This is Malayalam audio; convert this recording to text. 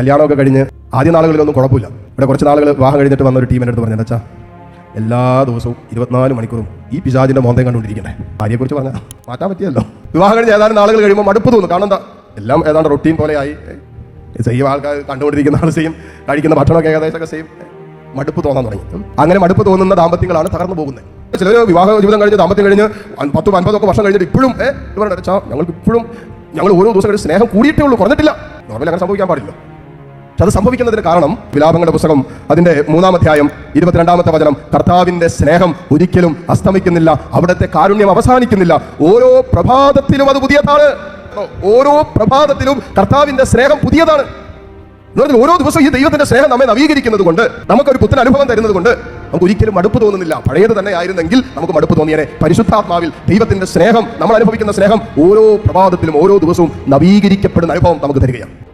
കല്യാണമൊക്കെ കഴിഞ്ഞ് ആദ്യ നാളുകളിലൊന്നും കുഴപ്പമില്ല. ഇവിടെ കുറച്ച് നാളുകൾ വിവാഹം കഴിഞ്ഞിട്ട് വന്ന ഒരു ടീമിന്റെ അടുത്ത് പറഞ്ഞു അച്ഛാ എല്ലാ ദിവസവും ഇരുപത്തിനാല് മണിക്കൂറും ഈ പിശാചിന്റെ മോന്തയും കണ്ടുകൊണ്ടിരിക്കണേ. ഭാര്യയെക്കുറിച്ച് പറഞ്ഞാൽ മാറ്റാൻ പറ്റിയല്ലോ. വിവാഹം കഴിഞ്ഞ് ഏതാനും നാളുകൾ കഴിയുമ്പോൾ മടുപ്പ് തോന്നും. എന്താ എല്ലാം ഏതാണ്ട് റൊട്ടീൻ പോലെയായി സെയിം ആൾക്കാർ കണ്ടുകൊണ്ടിരിക്കുന്ന ആൾ സെയിം കഴിക്കുന്ന ഭക്ഷണമൊക്കെ ഏകദേശമൊക്കെ സെയിം മടുപ്പ് തോന്നാൻ തുടങ്ങി. അങ്ങനെ മടുപ്പ് തോന്നുന്ന ദാമ്പത്യങ്ങളാണ് തകർന്നു പോകുന്നത്. ചിലർ വിവാഹ ജീവിതം കഴിഞ്ഞ് ദാമ്പത്യം കഴിഞ്ഞ് പത്ത് അൻപതൊക്കെ വർഷം കഴിഞ്ഞിട്ട് ഇപ്പോഴും ഏഹ് ഞങ്ങൾക്ക് ഇപ്പോഴും ഞങ്ങൾ ഓരോ ദിവസം കഴിഞ്ഞ് സ്നേഹം കൂടിയിട്ടേ ഉള്ളൂ കുറഞ്ഞിട്ടില്ല. നോർമലി അങ്ങനെ സംഭവിക്കാൻ പാടില്ല. അത് സംഭവിക്കുന്നതിന് കാരണം വിലാപങ്ങളുടെ പുസ്തകം അതിന്റെ മൂന്നാം അധ്യായം ഇരുപത്തിരണ്ടാമത്തെ വചനം കർത്താവിന്റെ സ്നേഹം ഒരിക്കലും അസ്തമിക്കുന്നില്ല അവിടുത്തെ കാരുണ്യം അവസാനിക്കുന്നില്ല. ഓരോ പ്രഭാതത്തിലും അത് പുതിയതാണ്. ഓരോ പ്രഭാതത്തിലും കർത്താവിന്റെ സ്നേഹം പുതിയതാണ്. ഓരോ ദിവസവും ഈ ദൈവത്തിന്റെ സ്നേഹം നമ്മെ നവീകരിക്കുന്നത് കൊണ്ട് നമുക്കൊരു പുത്തൻ അനുഭവം തരുന്നത് കൊണ്ട് നമുക്ക് ഒരിക്കലും മടുപ്പ് തോന്നുന്നില്ല. പഴയത് തന്നെ ആയിരുന്നെങ്കിൽ നമുക്ക് മടുപ്പ് തോന്നിയനെ. പരിശുദ്ധാത്മാവിൽ ദൈവത്തിന്റെ സ്നേഹം നമ്മൾ അനുഭവിക്കുന്ന സ്നേഹം ഓരോ പ്രഭാതത്തിലും ഓരോ ദിവസവും നവീകരിക്കപ്പെടുന്ന അനുഭവം നമുക്ക് തരികയാണ്.